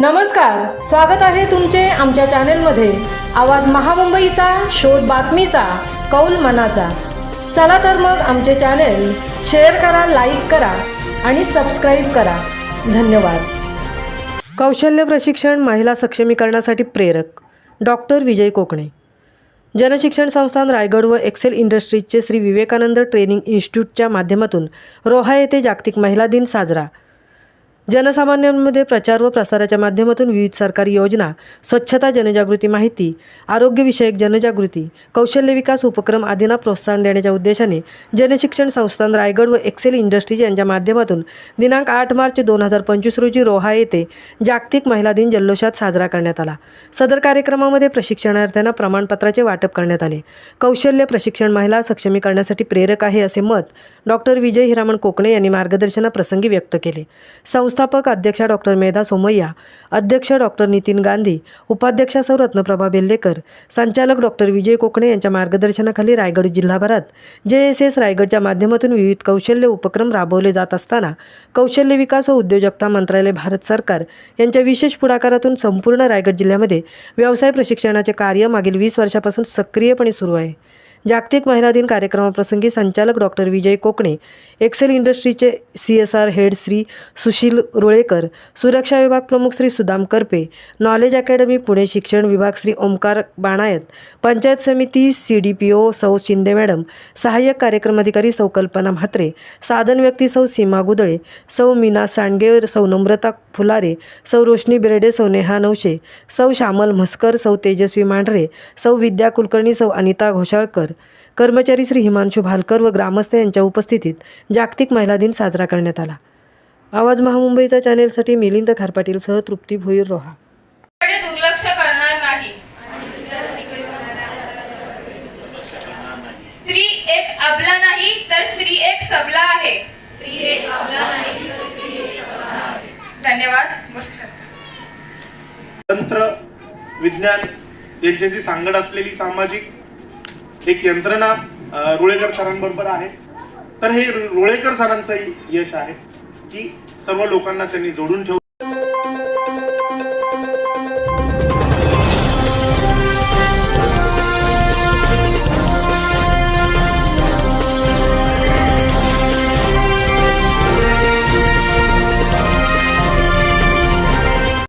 नमस्कार स्वागत आहे तुमचे आमच्या चॅनेलमध्ये. आवाज महामुंबईचा शोध बातमीचा कौल मनाचा. चला तर मग आमचे चॅनेल शेअर करा लाईक करा आणि सबस्क्राईब करा. धन्यवाद. कौशल्य प्रशिक्षण महिला सक्षमीकरणासाठी प्रेरक. डॉक्टर विजय कोकणे. जनशिक्षण संस्थान रायगड व एक्सेल इंडस्ट्रीजचे श्री विवेकानंद ट्रेनिंग इन्स्टिट्यूटच्या माध्यमातून रोहा येथे जागतिक महिला दिन साजरा. जनसामान्यांमध्ये प्रचार व प्रसाराच्या माध्यमातून विविध सरकारी योजना स्वच्छता जनजागृती माहिती आरोग्यविषयक जनजागृती कौशल्य विकास उपक्रम आदींना प्रोत्साहन देण्याच्या उद्देशाने जनशिक्षण संस्थान रायगड व एक्सेल इंडस्ट्रीज यांच्या माध्यमातून दिनांक आठ मार्च दोन हजार पंचवीस रोजी रोहा येथे जागतिक महिला दिन जल्लोषात साजरा करण्यात आला. सदर कार्यक्रमामध्ये प्रशिक्षणार्थ्यांना प्रमाणपत्राचे वाटप करण्यात आले. कौशल्य प्रशिक्षण महिला सक्षमीकरणासाठी प्रेरक आहे असे मत डॉक्टर विजय हिरामण कोकणे यांनी मार्गदर्शनाप्रसंगी व्यक्त केले. संस्थापक अध्यक्षा डॉक्टर मेधा सोमय्या अध्यक्ष डॉक्टर नितीन गांधी उपाध्यक्षा सौ रत्नप्रभा बेल्लेकर संचालक डॉक्टर विजय कोकणे यांच्या मार्गदर्शनाखाली रायगड जिल्हाभरात जे एस एस रायगडच्या माध्यमातून विविध कौशल्य उपक्रम राबवले जात असताना कौशल्य विकास व उद्योजकता मंत्रालय भारत सरकार यांच्या विशेष पुढाकारातून संपूर्ण रायगड जिल्ह्यामध्ये व्यवसाय प्रशिक्षणाचे कार्य मागील वीस वर्षापासून सक्रियपणे सुरू आहे. जागतिक महिला दिन कार्यक्रमाप्रसंगी संचालक doctor Vijay Kokane Excel इंडस्ट्रीचे C S R head Shri Sushil Rulekar सुरक्षा विभाग प्रमुख श्री सुदाम करपे नॉलेज अकॅडमी पुणे शिक्षण विभाग श्री ओमकार बाणायत पंचायत समिती सी डी पी ओ सौ शिंदे मॅडम सहाय्यक कार्यक्रम अधिकारी सौ कल्पना म्हात्रे साधन व्यक्ती सौ सीमा गुदळे सौ मीना सांडगे सौ नम्रता फुलारे सौ रोशनी बिर्डे सौ नेहा नवशे सौ श्यामल म्हस्कर सौ तेजस्वी मांढरे सौ विद्या कुलकर्णी सौ अनिता घोषाळकर कर्मचारी श्री हिमांशू भालकर व ग्रामस्थ यांच्या उपस्थितीत जागतिक महिला दिन साजरा करण्यात आला. आवाज महामुंबईचा चॅनेलसाठी मिलिंद खारपाटीलसह तृप्ती भोईर रोहा. कडे दुर्लक्ष करणार नाही. स्त्री एक अबला नाही तर स्त्री एक सबला आहे. स्त्री एक अबला नाही तर स्त्री एक सबला आहे. धन्यवाद. तंत्र विज्ञान यांच्याशी सांगड असलेली सामाजिक एक यंत्रणा रुळेकर सरांबरोबर आहे. तर हे रुळेकर सरांचंही यश आहे की सर्व लोकांना त्यांनी जोडून ठेवलं